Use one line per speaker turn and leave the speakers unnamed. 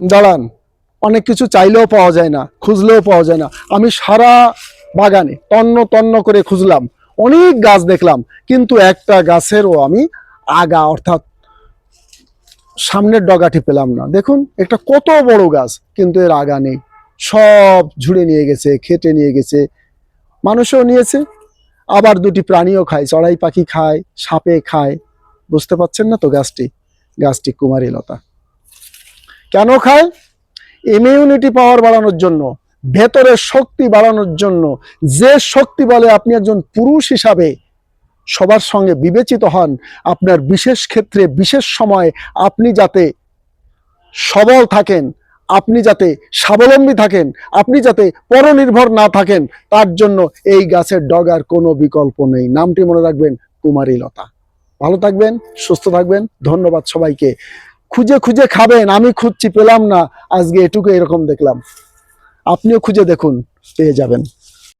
দাঁড়ান, অনেক কিছু চাইলেও পাওয়া যায় না, খুঁজলেও পাওয়া যায় না। আমি সারা বাগানে তন্ন তন্ন করে খুঁজলাম, অনেক গাছ দেখলাম, কিন্তু একটা গাছেরও আমি আগা, অর্থাৎ সামনের ডগাটি পেলাম না। দেখুন, একটা কত বড় গাছ, কিন্তু এর আগা নেই। সব ঝুড়ে নিয়ে গেছে, খেটে নিয়ে গেছে, মানুষও নিয়েছে, আবার দুটি প্রাণীও খায়, চড়াই পাখি খায়, সাপে খায়। বুঝতে পারছেন না তো গাছটি? গাছটি কুমারী লতা কেন খায়? ইমিউনিটি পাওয়ার বাড়ানোর জন্য ভেতরের শক্তি বাড়ানোর জন্য। যে শক্তি বলে আপনি একজন পুরুষ হিসাবে সবার সঙ্গে বিবেচিত হন, আপনার বিশেষ ক্ষেত্রে, বিশেষ সময় আপনি যাতে সবল থাকেন, আপনি যাতে স্বাবলম্বী থাকেন, আপনি যাতে পরনির্ভর না থাকেন, তার জন্য এই গাছের ডগার কোনো বিকল্প নেই। নামটি মনে রাখবেন কুমারী লতা ভালো থাকবেন, সুস্থ থাকবেন। ধন্যবাদ সবাইকে। খুঁজে খুঁজে খাবেন, আমি খুঁজছি, পেলাম না। আজকে এটুকু এরকম দেখলাম। আপনিও খুঁজে দেখুন, পেয়ে যাবেন।